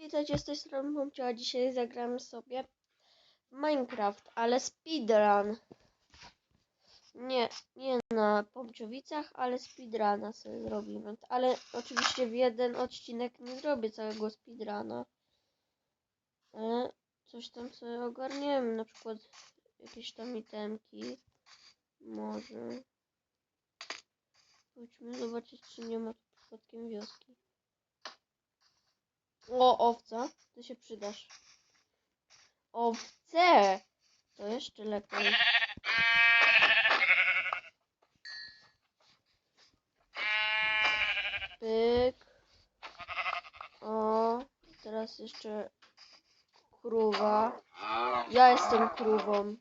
Witajcie z tej strony Bumcio, a dzisiaj zagramy sobie Minecraft, ale speedrun. Nie, nie na Pomciowicach, ale speedruna sobie zrobimy. Ale oczywiście w jeden odcinek nie zrobię całego speedruna. Ale coś tam sobie ogarniemy, na przykład jakieś tam itemki. Może. Chodźmy zobaczyć, czy nie ma przypadkiem wioski. O, owca, ty się przydasz. Owce! To jeszcze lepiej. Pyk. O, teraz jeszcze krówa. Ja jestem krówą.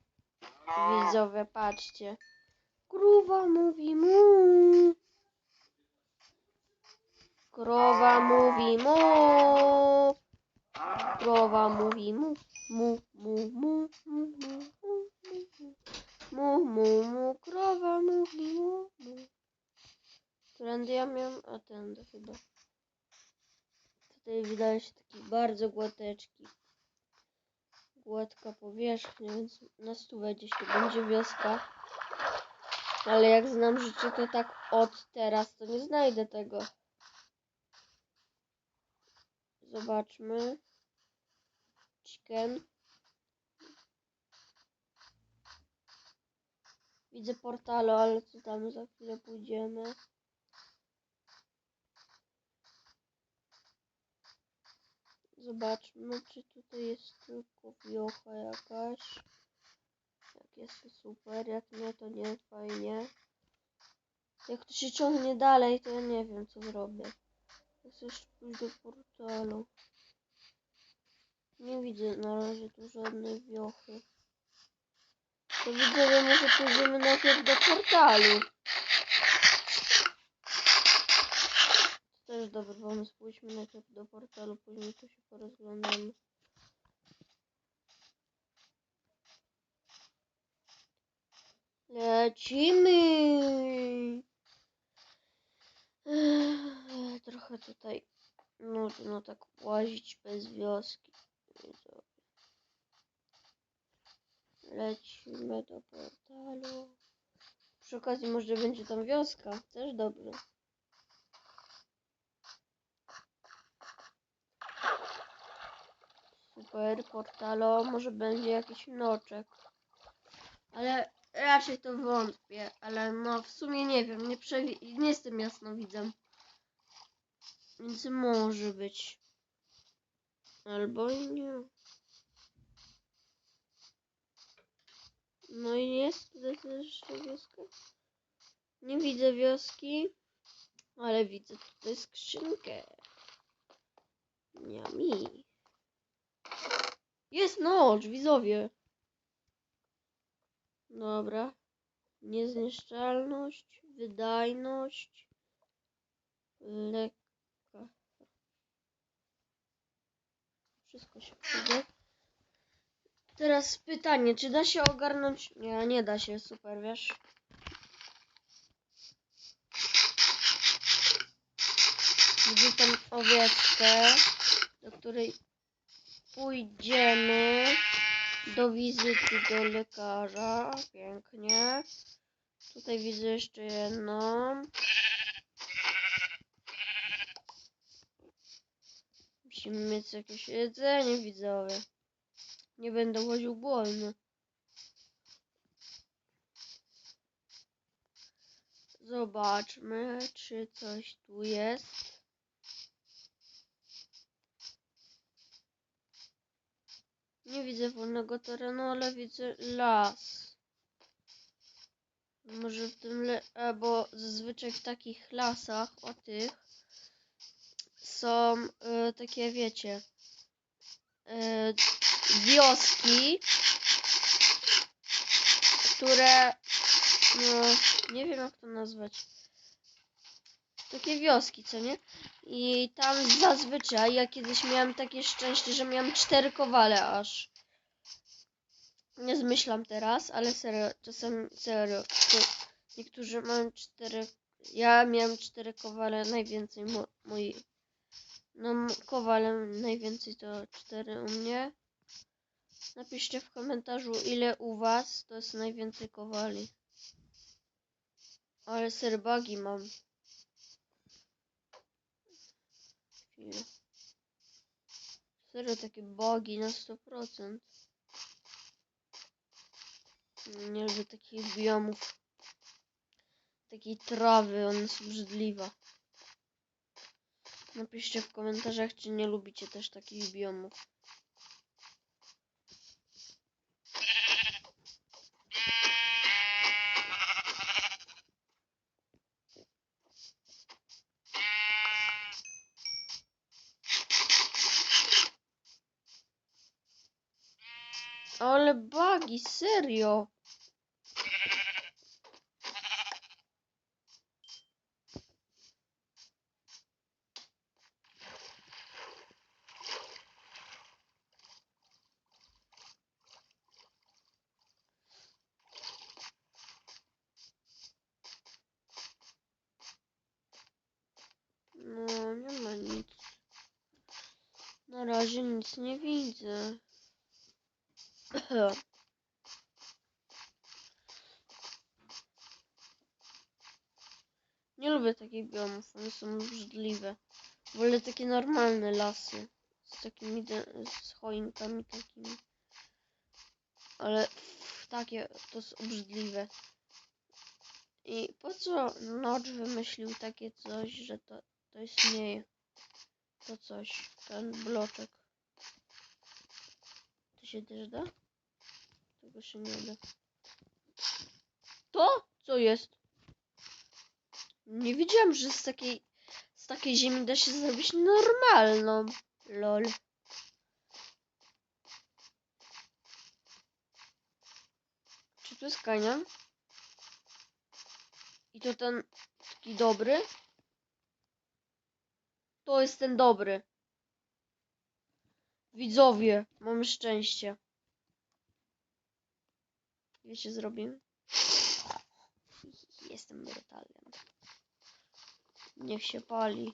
Widzowie, patrzcie. Krówa mówi mu. Krowa mówi mu. Krowa mówi mu. Mu, mu, mu, mu, mu, mu, mu. Mu, mu, mu, krowa mówi mu, mu. Którędy ja miałem? A tędy chyba. Tutaj wydaje się taki bardzo gładeczki. Gładka powierzchnia, więc na stówę gdzieś tu będzie wioska. Ale jak znam życie, to tak od teraz to nie znajdę tego. Zobaczmy. Chicken. Widzę portalo, ale co tam za chwilę pójdziemy. Zobaczmy, czy tutaj jest tylko wiocha jakaś. Jak jest to super, jak nie, to nie fajnie. Jak to się ciągnie dalej, to ja nie wiem, co zrobię. Chcę jeszcze pójść do portalu. Nie widzę na razie tu żadnej wiochy. To widzę, że może pójdziemy najpierw do portalu. To też dobry pomysł. Pójdźmy najpierw do portalu, później tu się porozglądamy. Lecimy! Trochę tutaj nudno tak łazić bez wioski. Lecimy do portalu. Przy okazji może będzie tam wioska. Też dobrze. Super, portalo. Może będzie jakiś noczek. Ale raczej to wątpię. Ale no w sumie nie wiem. Nie, nie jestem jasnowidzem. Więc może być. Albo nie. No i jest tutaj jeszcze wioska. Nie widzę wioski. Ale widzę tutaj skrzynkę. Miami. Jest noc, widzowie. Dobra. Niezniszczalność, wydajność, lekka. Wszystko się przyda. Teraz pytanie, czy da się ogarnąć? Nie, nie da się, super, wiesz. Widzę tam owieczkę, do której pójdziemy do wizyty do lekarza. Pięknie. Tutaj widzę jeszcze jedną. Musimy mieć jakieś jedzenie, widzowie. Nie będę łodził głodny. Zobaczmy, czy coś tu jest. Nie widzę wolnego terenu, ale widzę las. Może w tym le... Bo zazwyczaj w takich lasach, o tych, są e, takie, wiecie, e, wioski, które, no, nie wiem jak to nazwać. Takie wioski, co nie? I tam zazwyczaj, ja kiedyś miałem takie szczęście, że miałem cztery kowale aż. Nie zmyślam teraz, ale serio, czasem serio. Niektórzy mają cztery. Ja miałem cztery kowale, najwięcej mo moi. No, kowalem najwięcej to 4 u mnie. Napiszcie w komentarzu, ile u was to jest najwięcej kowali. Ale serbagi mam. Chwilę. Serio takie bogi na 100%. Nie lubię takich biomów. Takiej trawy, ona jest obrzydliwa. Napiszcie w komentarzach, czy nie lubicie też takich biomów. Ale bagi, serio. No, nie ma nic. Na razie nic nie widzę. Nie lubię takich biomów, one są obrzydliwe. Wolę takie normalne lasy. Z takimi, z choinkami takimi. Ale takie, to jest obrzydliwe. I po co Notch wymyślił takie coś, że to, to istnieje? To coś, ten bloczek. To się też da? Tego się nie da. To? Co jest? Nie wiedziałem, że z takiej, z takiej ziemi da się zrobić normalną. Lol. Czy to jest kanion? I to ten taki dobry? To jest ten dobry. Widzowie, mamy szczęście. Wiecie, zrobimy? Jestem brutalem. Niech się pali.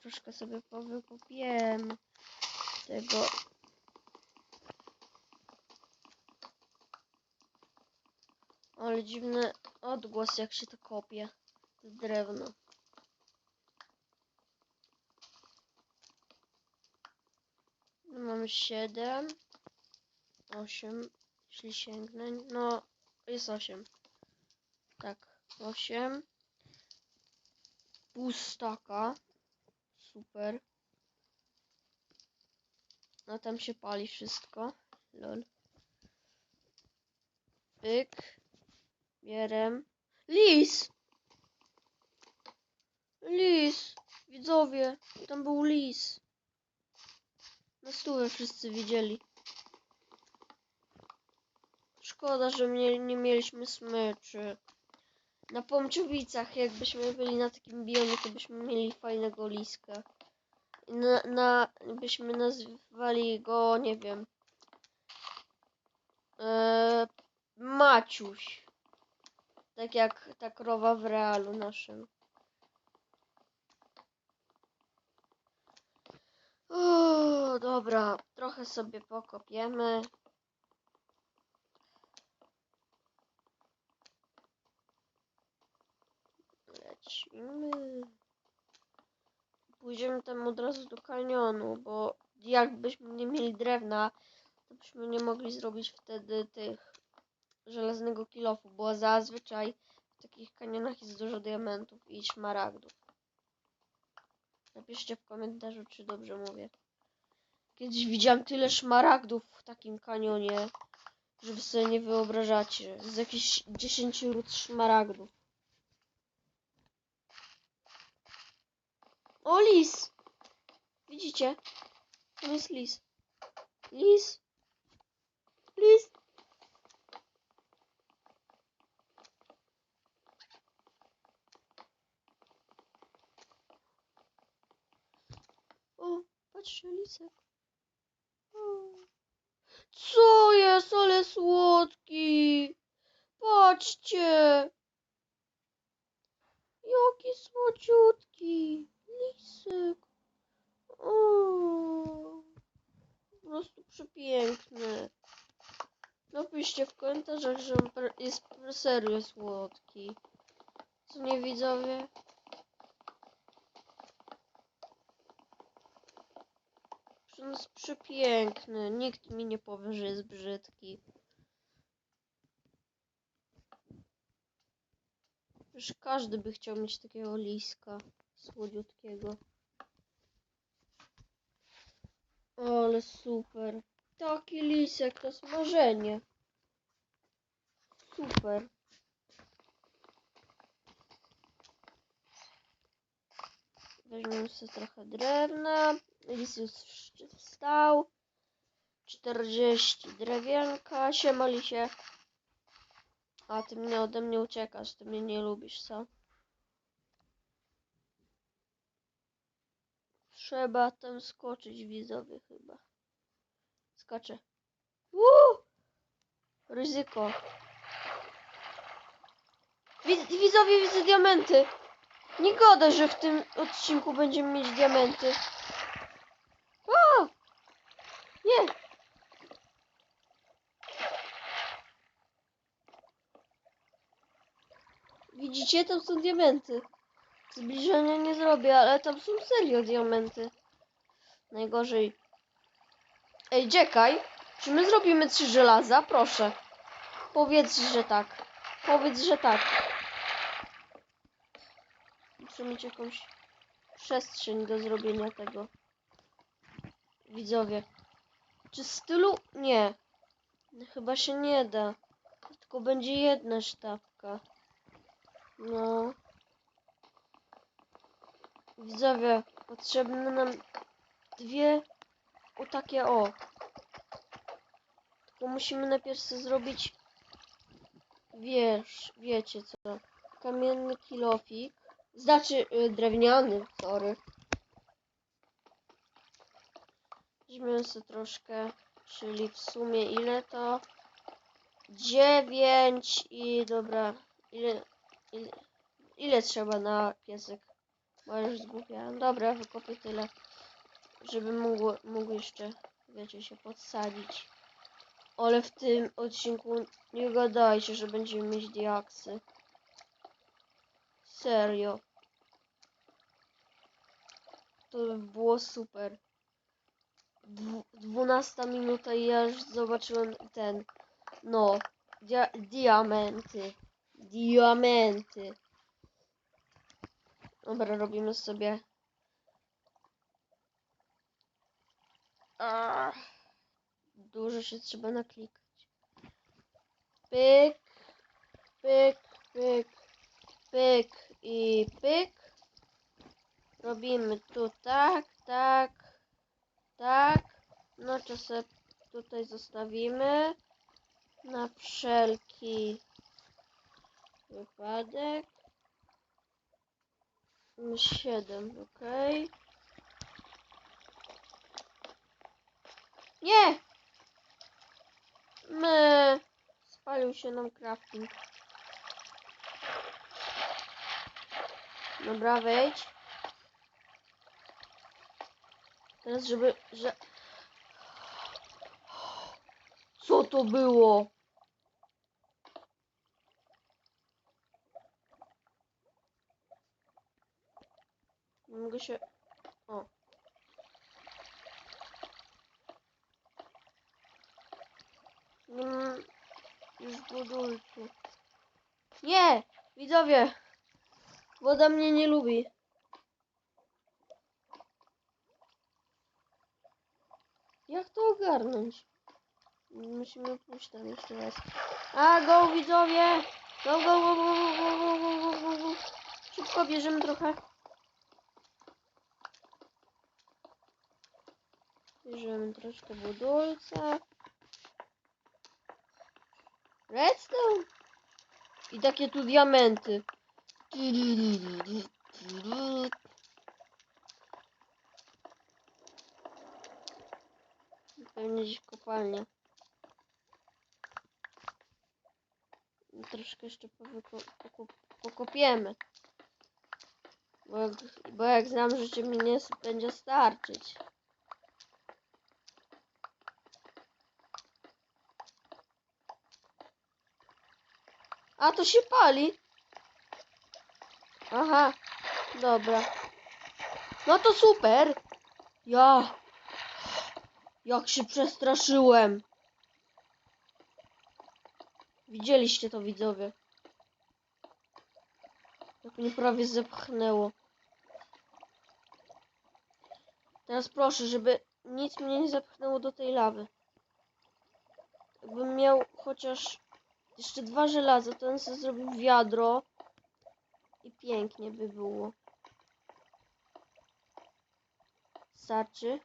Troszkę sobie powykopiemy tego. Ale dziwny odgłos jak się to kopie. Drewno. No, Mamy 7, 8, jeśli sięgnę. No, jest 8. Tak, 8. Pół staka. Super. No tam się pali wszystko. Lol. Pyk. Bierem. Lis! Lis! Widzowie, tam był lis. Na stówę wszyscy widzieli. Szkoda, że mnie, nie mieliśmy smyczy. Na Pomciowicach, jakbyśmy byli na takim biomie, to byśmy mieli fajnego liska. Na, na, byśmy nazywali go, nie wiem, e, Maciuś. Tak jak ta krowa w realu naszym. Dobra, trochę sobie pokopiemy. Lecimy. Pójdziemy tam od razu do kanionu, bo jakbyśmy nie mieli drewna, to byśmy nie mogli zrobić wtedy tych żelaznego kilofu, bo zazwyczaj w takich kanionach jest dużo diamentów i szmaragdów. Napiszcie w komentarzu, czy dobrze mówię. Kiedyś widziałam tyle szmaragdów w takim kanionie, że wy sobie nie wyobrażacie. Z jakieś 10 ród szmaragdów. O, lis! Widzicie? Tam jest lis. Lis! Lis! O, patrzcie, lisek. O. Co jest, ale słodki! Patrzcie! Jaki słodziutki. Lisek. O, po prostu przepiękny. Napiszcie w komentarzach, że jest serio słodki. Co nie widzowie? Że on jest przepiękny. Nikt mi nie powie, że jest brzydki. Przecież każdy by chciał mieć takiego liska słodziutkiego. Ale super. Taki lisek to jest marzenie. Super. Weźmiemy sobie trochę drewna. Wsz- wstał. 40 drewienka. Siema lisie. A ty mnie ode mnie uciekasz, ty mnie nie lubisz, co? Trzeba tam skoczyć widzowie chyba. Skaczę. Uuu! Ryzyko. Wid widzowie widzę diamenty. Nie goda, że w tym odcinku będziemy mieć diamenty. O! Nie! Widzicie? Tam są diamenty. Zbliżenia nie zrobię, ale tam są serio diamenty. Najgorzej. Ej, czekaj. Czy my zrobimy trzy żelaza? Proszę. Powiedz, że tak. Powiedz, że tak. Muszę mieć jakąś przestrzeń do zrobienia tego. Widzowie. Czy z tylu? Nie. Chyba się nie da. Tylko będzie jedna sztabka. No. Widzowie, potrzebne nam dwie o takie o. Tylko musimy najpierw zrobić wiesz, wiecie co. Kamienny kilofik. Znaczy y, drewniany, sorry. Weźmiemy sobie troszkę, czyli w sumie ile to? 9 i dobra, ile, ile, ile trzeba na piesek? Bo już zgubiłam. Dobra, wykopię tyle, żeby mógł, mógł jeszcze, wiecie, się podsadzić. Ale w tym odcinku nie gadajcie, że będziemy mieć diaksy. Serio. To by było super. Dwu, 12 minuta i ja już zobaczyłem ten. No. Dia diamenty. Diamenty. Dobra, robimy sobie. Dużo się trzeba naklikać. Pyk, pyk, pyk, pyk i pyk. Robimy tu tak, tak, tak. No sobie tutaj zostawimy. Na wszelki wypadek. 7, ok. Nie! My. Spalił się nam crafting. Dobra, wejdź. Teraz, żeby... Że... Co to było? Nie mogę się... O. Nie mam już budulcu. Nie! Widzowie! Woda mnie nie lubi. Jak to ogarnąć? Musimy pójść tam jeszcze raz. A, go widzowie! Go, go, go, go, go, go, go, go, go, go. Szybko bierzemy trochę. Bierzemy troszkę budulca. Redstone. I takie tu diamenty. Pewnie gdzieś kopalnia. Troszkę jeszcze pokopiemy. Bo jak, bo jak znam życie mi nie będzie starczyć. A to się pali. Aha, dobra. No to super. Ja. Jak się przestraszyłem. Widzieliście to widzowie. Jak mnie prawie zepchnęło. Teraz proszę, żeby nic mnie nie zepchnęło do tej lawy. Jakbym miał chociaż jeszcze dwa żelaza, to bym sobie zrobił wiadro. I pięknie by było. Starczy.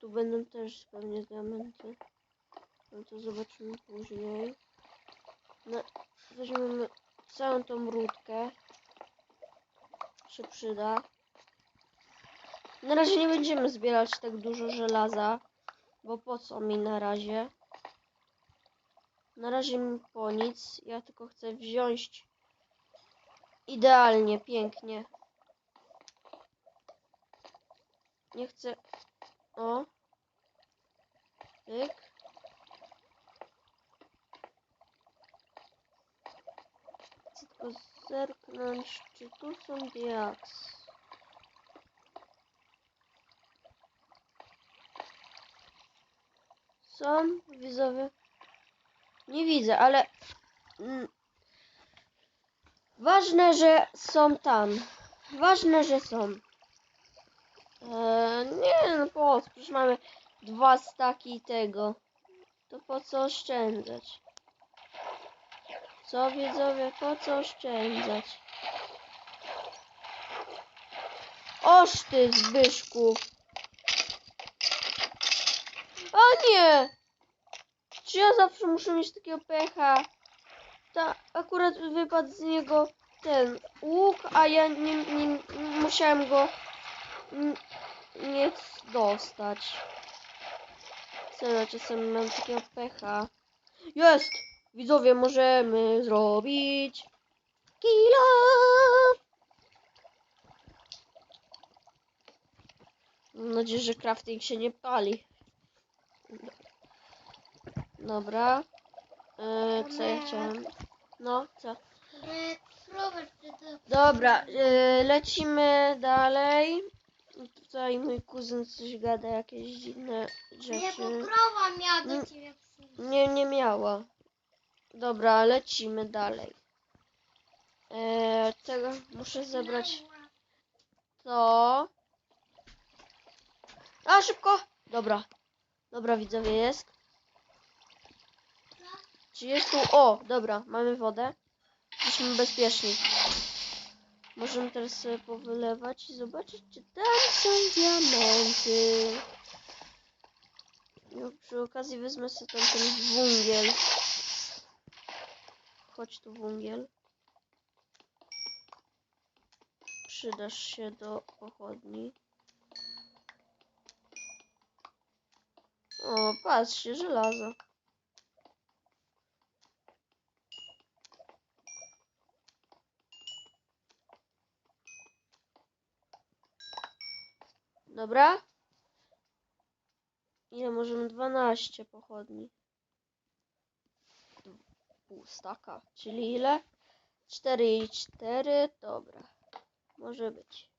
Tu będą też pewnie diamenty. No to zobaczymy później. No, weźmiemy całą tą rudkę. Się przyda. Na razie nie będziemy zbierać tak dużo żelaza, bo po co mi na razie? Na razie mi po nic. Ja tylko chcę wziąć idealnie, pięknie. Nie chcę. O. Tyk. Chcę tylko zerknąć, czy tu są diaks. Są widzowie? Nie widzę, ale mm, ważne, że są tam. Ważne, że są. Eee, nie, no po co? Przecież mamy dwa staki tego. To po co oszczędzać? Co widzowie, po co oszczędzać? Oż ty, Zbyszku! O nie! Czy ja zawsze muszę mieć takiego pecha? Ta akurat wypadł z niego ten łuk, a ja nie, nie musiałem go nie dostać. Serio, czasem mam takiego pecha. Jest! Widzowie, możemy zrobić kilo! Mam nadzieję, że crafting się nie pali. Dobra. E, co ja chciałem? No, co? Dobra, e, lecimy dalej. Tutaj mój kuzyn coś gada, jakieś dziwne Nie, rzeczy. bo krowa miała do ciebie przyjść. Nie, nie miała. Dobra, lecimy dalej. E, tego muszę zebrać to. A, szybko! Dobra. Dobra, widzowie, jest. Czy jest tu? O, dobra, mamy wodę. Jesteśmy bezpieczni. Możemy teraz sobie powylewać i zobaczyć, czy tam są diamenty. No, przy okazji wezmę sobie tam ten wungiel. Chodź tu wungiel. Przydasz się do pochodni. O, patrzcie, żelazo. Dobra. Ile możemy? 12 pochodni. Pół staka. Czyli ile? 4 i 4. Dobra. Może być.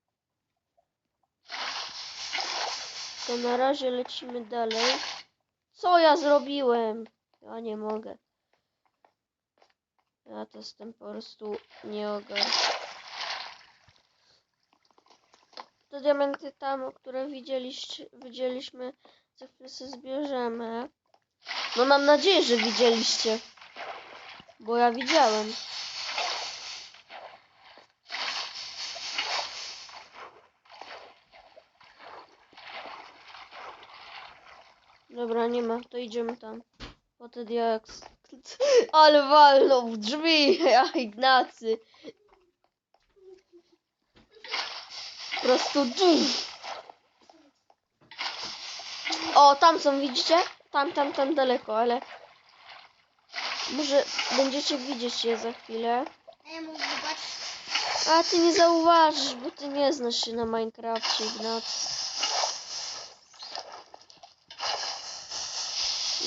To na razie lecimy dalej. Co ja zrobiłem? Ja nie mogę. Ja to jestem po prostu nie ogar. Te diamenty tam, które widzieliście, widzieliśmy, za chwilę sobie zbierzemy. No mam nadzieję, że widzieliście. Bo ja widziałem. Dobra, nie ma, to idziemy tam. Po te diaks. Ale walną w drzwi, ja Ignacy. Prostu. O, tam są, widzicie? Tam, tam, tam daleko, ale może będziecie widzieć je za chwilę. A ty nie zauważysz, bo ty nie znasz się na Minecrafcie, Ignacy.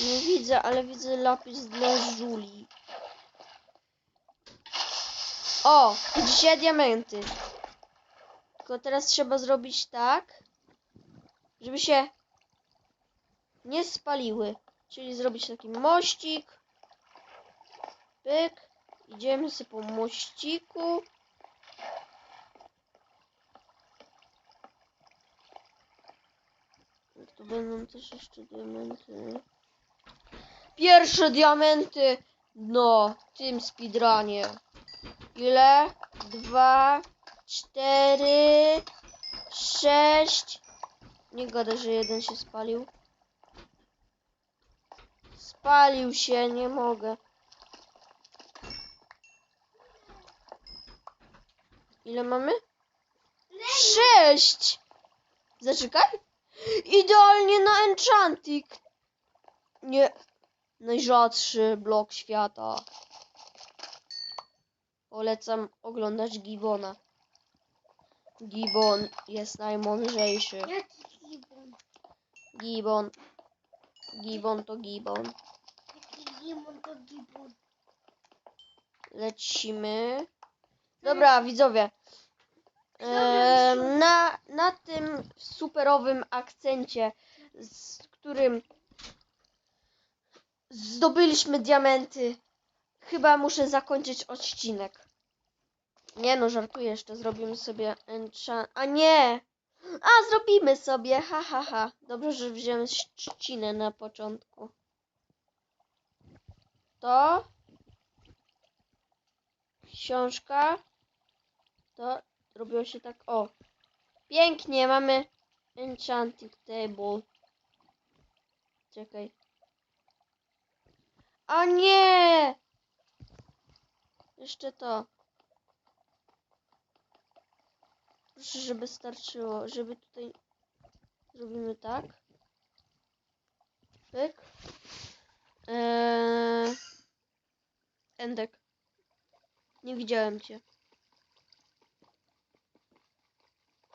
Nie widzę, ale widzę lapis dla żuli. O, dzisiaj diamenty. Tylko teraz trzeba zrobić tak, żeby się nie spaliły. Czyli zrobić taki mościk. Pyk. Idziemy sobie po mościku. Tu będą też jeszcze diamenty. Pierwsze diamenty! No, w tym speedrunie. Ile? Dwa, cztery, sześć. Nie gada, że jeden się spalił. Spalił się, nie mogę. Ile mamy? Sześć! Zaczekaj. Idealnie na enchantik. Nie. Najrzadszy blok świata. Polecam oglądać Gibona. Gibon jest najmądrzejszy. Jaki gibon? Gibon. Gibon to Gibon. Jaki gibon to gibon? Lecimy. Dobra, widzowie. Na, na tym superowym akcencie, z którym zdobyliśmy diamenty, chyba muszę zakończyć odcinek. Nie no, żartuję jeszcze, zrobimy sobie enchant... A nie! A, zrobimy sobie, ha, ha, ha. Dobrze, że wziąłem trzcinę na początku. To... Książka. To robiło się tak, o. Pięknie, mamy enchanting table. Czekaj. A nie! Jeszcze to. Proszę, żeby starczyło, żeby tutaj zrobimy tak. Pyk. Eee... Endek. Nie widziałem cię.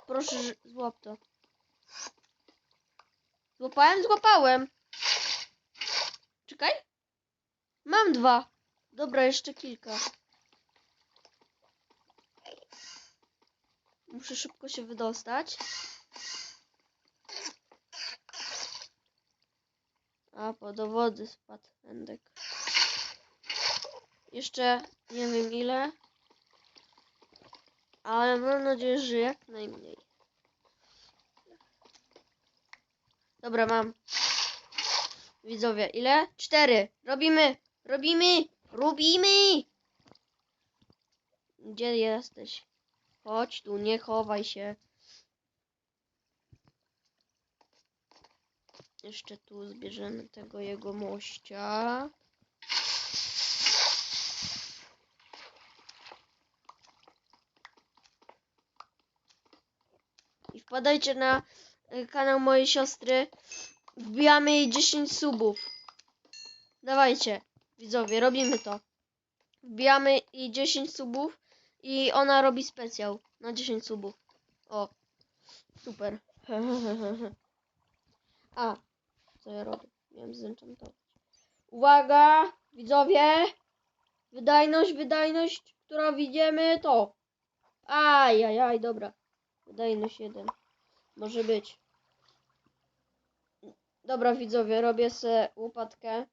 Proszę, złap to. Złapałem? Złapałem. Czekaj. Mam dwa. Dobra, jeszcze kilka. Muszę szybko się wydostać. A, po wody spadł Endek. Jeszcze nie wiem ile. Ale mam nadzieję, że jak najmniej. Dobra, mam. Widzowie, ile? Cztery. Robimy. Robimy. Robimy. Gdzie jesteś? Chodź tu, nie chowaj się. Jeszcze tu zbierzemy tego jego mościa. I wpadajcie na y, kanał mojej siostry. Wbijamy jej 10 subów. Dawajcie, widzowie, robimy to. Wbijamy jej 10 subów i ona robi specjał na 10 subów. O, super. A, co ja robię? Miałem zenchantować. Uwaga, widzowie. Wydajność, wydajność, która widzimy, to. Ajajaj, dobra. Wydajność jeden. Może być. Dobra, widzowie, robię sobie łopatkę.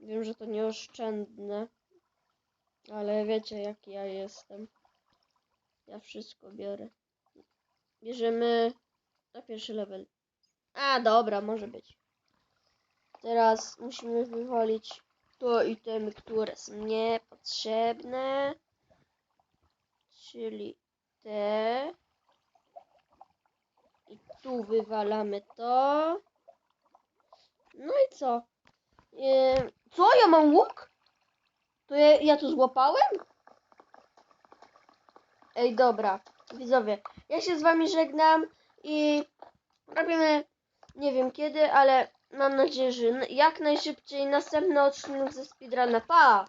Wiem, że to nieoszczędne. Ale wiecie, jak ja jestem. Ja wszystko biorę. Bierzemy na pierwszy level. A, dobra, może być. Teraz musimy wywalić to itemy, które są niepotrzebne. Czyli te. I tu wywalamy to. No i co? Eee, co? Ja mam łuk? To ja, ja to złapałem? Ej, dobra. Widzowie, ja się z wami żegnam i robimy nie wiem kiedy, ale mam nadzieję, że jak najszybciej następny odcinek ze speedruna. Pa!